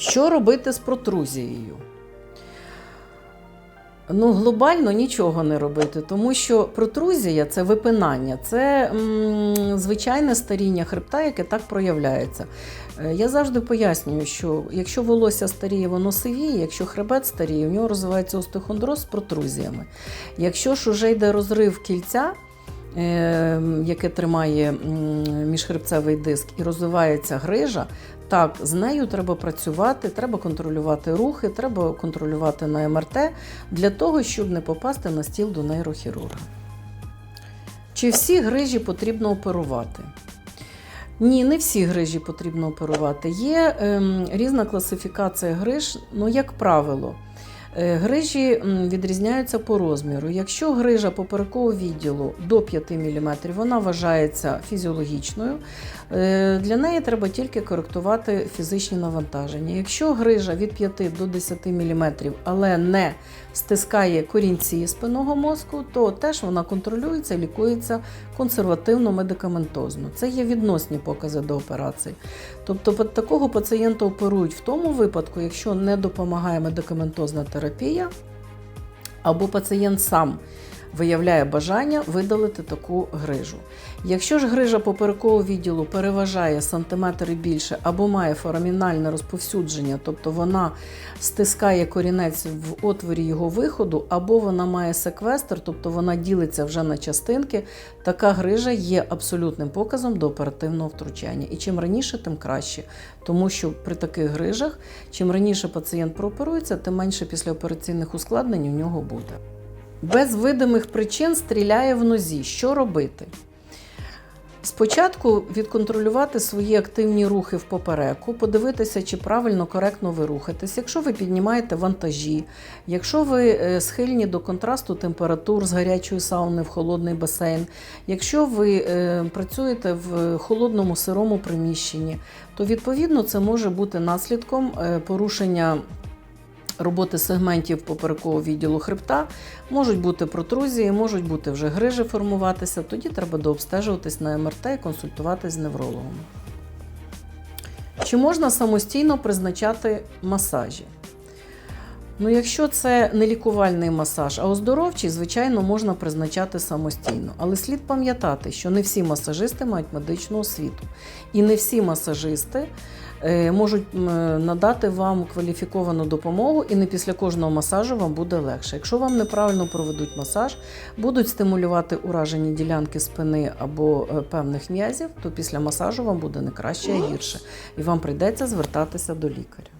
Що робити з протрузією? Ну, глобально нічого не робити, тому що протрузія це випинання, це м, звичайне старіння хребта, яке так проявляється. Е, Я завжди пояснюю, що якщо волосся старіє, воно сивіє, якщо хребет старіє, у нього розвивається остеохондроз з протрузіями. Якщо ж уже йде розрив кільця, яке тримає міжхребцевий диск, і розвивається грижа, так, з нею треба працювати, треба контролювати рухи, треба контролювати на МРТ для того, щоб не попасти на стіл до нейрохірурга. Чи всі грижі потрібно оперувати? Ні, не всі грижі потрібно оперувати. Є ем, різна класифікація гриж, ну, як правило. Е, Грижі відрізняються по розміру. Якщо грижа поперекового відділу до 5 мм, вона вважається фізіологічною. Е, Для неї треба тільки коректувати фізичні навантаження. Якщо грижа від 5 до 10 мм, але не стискає корінці спинного мозку, то теж вона контролюється, лікується консервативно медикаментозно. Це є відносні покази до операцій. Тобто такого пацієнта оперують в тому випадку, якщо не допомагає медикаментозна терапія, або пацієнт сам виявляє бажання видалити таку грижу. Якщо ж грижа поперекового відділу переважає сантиметр і більше, або має форамінальне розповсюдження, тобто вона стискає корінець в отворі його виходу, або вона має секвестр, тобто вона ділиться вже на частинки, така грижа є абсолютним показом до оперативного втручання. І чим раніше, тим краще. Тому що при таких грижах, чим раніше пацієнт прооперується, тим менше післяопераційних ускладнень у нього буде. Без видимих причин стріляє в нозі. Що робити? Спочатку відконтролювати свої активні рухи в попереку, подивитися, чи правильно, коректно ви рухаєтесь. Якщо ви піднімаєте вантажі, якщо ви е, схильні до контрасту температур з гарячої сауни в холодний басейн, якщо ви е, працюєте в холодному сирому приміщенні, то відповідно це може бути наслідком е, порушення роботи сегментів поперекового відділу хребта, можуть бути протрузії, можуть бути вже грижі формуватися. Тоді треба дообстежуватись на МРТ і консультуватись з неврологом. Чи можна самостійно призначати масажі? Ну, якщо це не лікувальний масаж, а оздоровчий, звичайно, можна призначати самостійно. Але слід пам'ятати, що не всі масажисти мають медичну освіту. І не всі масажисти можуть надати вам кваліфіковану допомогу, і не після кожного масажу вам буде легше. Якщо вам неправильно проведуть масаж, будуть стимулювати уражені ділянки спини або е, певних м'язів, то після масажу вам буде не краще, а гірше. І вам прийдеться звертатися до лікаря.